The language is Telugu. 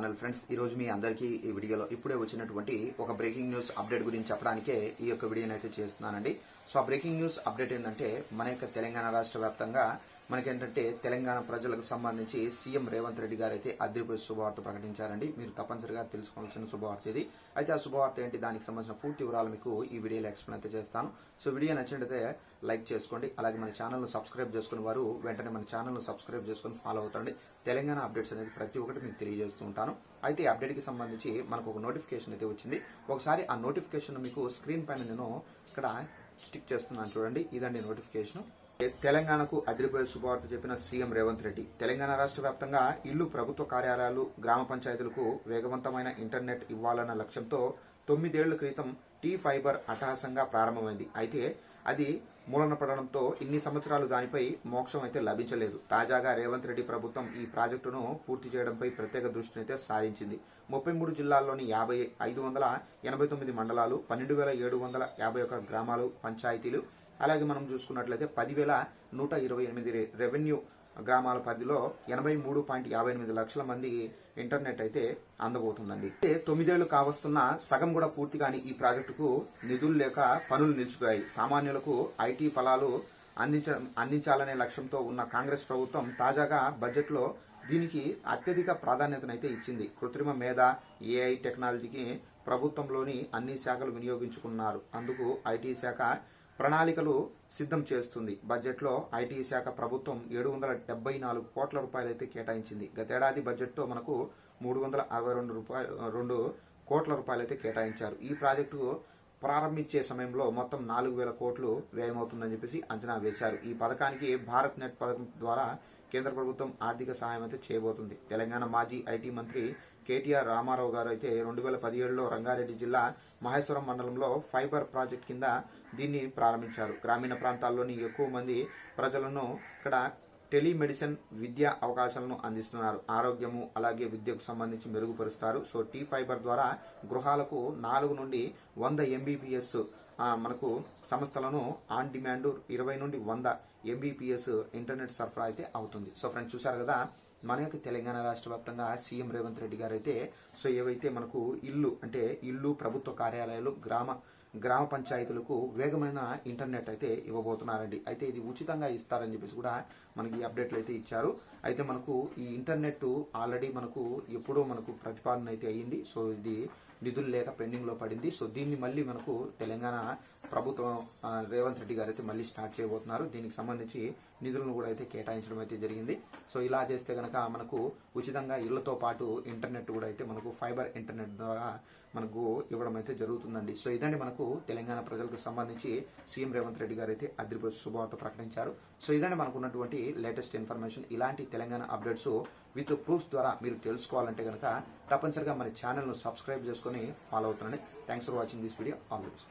ఛానల్ ఫ్రెండ్స్ ఈ రోజు మీ అందరికీ ఈ వీడియోలో ఇప్పుడే వచ్చినటువంటి ఒక బ్రేకింగ్ న్యూస్ అప్డేట్ గురించి చెప్పడానికే ఈ యొక్క వీడియోని అయితే చేస్తున్నానండి. సో ఆ బ్రేకింగ్ న్యూస్ అప్డేట్ ఏంటంటే మన యొక్క తెలంగాణ రాష్ట్ర వ్యాప్తంగా మనకేంటంటే తెలంగాణ ప్రజలకు సంబంధించి సీఎం రేవంత్ రెడ్డి గారు అయితే అద్దరిపోయి శుభవార్త ప్రకటించారండి. మీరు తప్పనిసరిగా తెలుసుకోవాల్సిన శుభవార్త ఇది. అయితే ఆ శుభవార్త ఏంటి? దానికి సంబంధించిన పూర్తి వివరాలు మీకు ఈ వీడియోలో ఎక్స్ప్లెయిన్ అయితే చేస్తాను. సో వీడియో నచ్చినట్లయితే లైక్ చేసుకోండి. అలాగే మన ఛానల్ను సబ్స్క్రైబ్ చేసుకుని వారు వెంటనే మన ఛానల్ను సబ్స్క్రైబ్ చేసుకుని ఫాలో అవుతండి. తెలంగాణ అప్డేట్స్ అనేది ప్రతి ఒక్కటి మీకు తెలియజేస్తూ ఉంటాను. అయితే ఈ అప్డేట్కి సంబంధించి మనకు ఒక నోటిఫికేషన్ అయితే వచ్చింది. ఒకసారి ఆ నోటిఫికేషన్ మీకు స్క్రీన్ పైన నేను ఇక్కడ స్టిక్ చేస్తున్నాను చూడండి. ఇదండి నోటిఫికేషన్. తెలంగాణకు అదిరిపోయే శుభవార్త చెప్పిన సీఎం రేవంత్ రెడ్డి. తెలంగాణ రాష్ట్ర వ్యాప్తంగా ఇల్లు ప్రభుత్వ కార్యాలయాలు గ్రామ పంచాయతీలకు వేగవంతమైన ఇంటర్నెట్ ఇవ్వాలన్న లక్ష్యంతో తొమ్మిదేళ్ళ క్రితం టీ ఫైబర్ అట్టహాసంగా ప్రారంభమైంది. అయితే అది మూలన పడడంతో ఇన్ని సంవత్సరాలు దానిపై మోక్షం అయితే లభించలేదు. తాజాగా రేవంత్ రెడ్డి ప్రభుత్వం ఈ ప్రాజెక్టును పూర్తి చేయడంపై ప్రత్యేక దృష్టిని అయితే సాధించింది. ముప్పై మూడు జిల్లాల్లోని యాభై ఐదు వందల ఎనభై తొమ్మిది మండలాలు పన్నెండు వేల ఏడు వందల యాభై ఒక గ్రామాలు పంచాయతీలు అలాగే మనం చూసుకున్నట్లయితే పదివేల నూట ఇరవై ఎనిమిది రెవెన్యూ గ్రామాల పరిధిలో ఎనభై మూడు పాయింట్ యాభై ఎనిమిది లక్షల మంది ఇంటర్నెట్ అయితే అందబోతుందండి. అయితే తొమ్మిదేళ్ళు కావస్తున్న సగం కూడా పూర్తి కాని ఈ ప్రాజెక్టుకు నిధులు లేక పనులు నిలిచిపోయాయి. సామాన్యులకు ఐటీ ఫలాలు అందించ అందించాలనే లక్ష్యంతో ఉన్న కాంగ్రెస్ ప్రభుత్వం తాజాగా బడ్జెట్లో దీనికి అత్యధిక ప్రాధాన్యతనైతే ఇచ్చింది. కృత్రిమ మేధ ఏఐ టెక్నాలజీకి ప్రభుత్వంలోని అన్ని శాఖలు వినియోగించుకున్నారు. అందుకు ఐటీ శాఖ ప్రణాళికలు సిద్ధం చేస్తుంది. బడ్జెట్లో ఐటీ శాఖ ప్రభుత్వం ఏడు వందల డెబ్బై నాలుగు కోట్ల రూపాయలైతే కేటాయించింది. గతేడాది బడ్జెట్తో మనకు మూడు వందల అరవై రెండు రూపాయలు రెండు కోట్ల రూపాయలైతే కేటాయించారు. ఈ ప్రాజెక్టు ప్రారంభించే సమయంలో మొత్తం నాలుగు వేల కోట్లు వ్యయమవుతుందని చెప్పేసి అంచనా వేశారు. ఈ పథకానికి భారత్ నెట్ పథకం ద్వారా కేంద్ర ప్రభుత్వం ఆర్థిక సహాయం అయితే చేయబోతుంది. తెలంగాణ మాజీ ఐటీ మంత్రి కేటీఆర్ రామారావు గారు అయితే రెండు వేల పదిహేడులో రంగారెడ్డి జిల్లా మహేశ్వరం మండలంలో ఫైబర్ ప్రాజెక్ట్ కింద దీన్ని ప్రారంభించారు. గ్రామీణ ప్రాంతాల్లోని ఎక్కువ మంది ప్రజలను ఇక్కడ టెలిమెడిసిన్ విద్యా అవకాశాలను అందిస్తున్నారు. ఆరోగ్యము అలాగే విద్యకు సంబంధించి మెరుగుపరుస్తారు. సో టీ ఫైబర్ ద్వారా గృహాలకు నాలుగు నుండి వంద ఎంబీపీఎస్ మనకు సంస్థలను ఆన్ డిమాండ్ ఇరవై నుండి వంద ఎంబీపీఎస్ ఇంటర్నెట్ సరఫరా అయితే అవుతుంది. సో ఫ్రెండ్స్ చూసారు కదా? మన యొక్క తెలంగాణ రాష్ట్ర వ్యాప్తంగా సీఎం రేవంత్ రెడ్డి గారు అయితే సో ఏవైతే మనకు ఇల్లు అంటే ఇల్లు ప్రభుత్వ కార్యాలయాలు గ్రామ గ్రామ పంచాయతీలకు వేగమైన ఇంటర్నెట్ అయితే ఇవ్వబోతున్నారండి. అయితే ఇది ఉచితంగా ఇస్తారని చెప్పేసి కూడా మనకి ఈ అప్డేట్లు అయితే ఇచ్చారు. అయితే మనకు ఈ ఇంటర్నెట్ ఆల్రెడీ మనకు ఎప్పుడో మనకు ప్రతిపాదన అయితే అయ్యింది సో ఇది నిధులు లేక పెండింగ్లో పడింది. సో దీన్ని మళ్ళీ మనకు తెలంగాణ ప్రభుత్వం రేవంత్ రెడ్డి గారు అయితే మళ్ళీ స్టార్ట్ చేయబోతున్నారు. దీనికి సంబంధించి నిధులను కూడా అయితే కేటాయించడం అయితే జరిగింది. సో ఇలా చేస్తే గనక మనకు ఉచితంగా ఇళ్ళతో పాటు ఇంటర్నెట్ కూడా అయితే మనకు ఫైబర్ ఇంటర్నెట్ ద్వారా మనకు ఇవ్వడం అయితే జరుగుతుందండి. సో ఇదండి మనకు తెలంగాణ ప్రజలకు సంబంధించి సీఎం రేవంత్ రెడ్డి గారు అయితే అదిరిపోయి శుభవార్త ప్రకటించారు. సో ఇదండి మనకు ఉన్నటువంటి లేటెస్ట్ ఇన్ఫర్మేషన్. ఇలాంటి తెలంగాణ అప్డేట్స్ విత్ ప్రూఫ్స్ ద్వారా మీరు తెలుసుకోవాలంటే కనుక తప్పనిసరిగా మన ఛానల్ను సబ్స్క్రైబ్ చేసుకుని follow అవుతుండండి thanks for watching this video. All this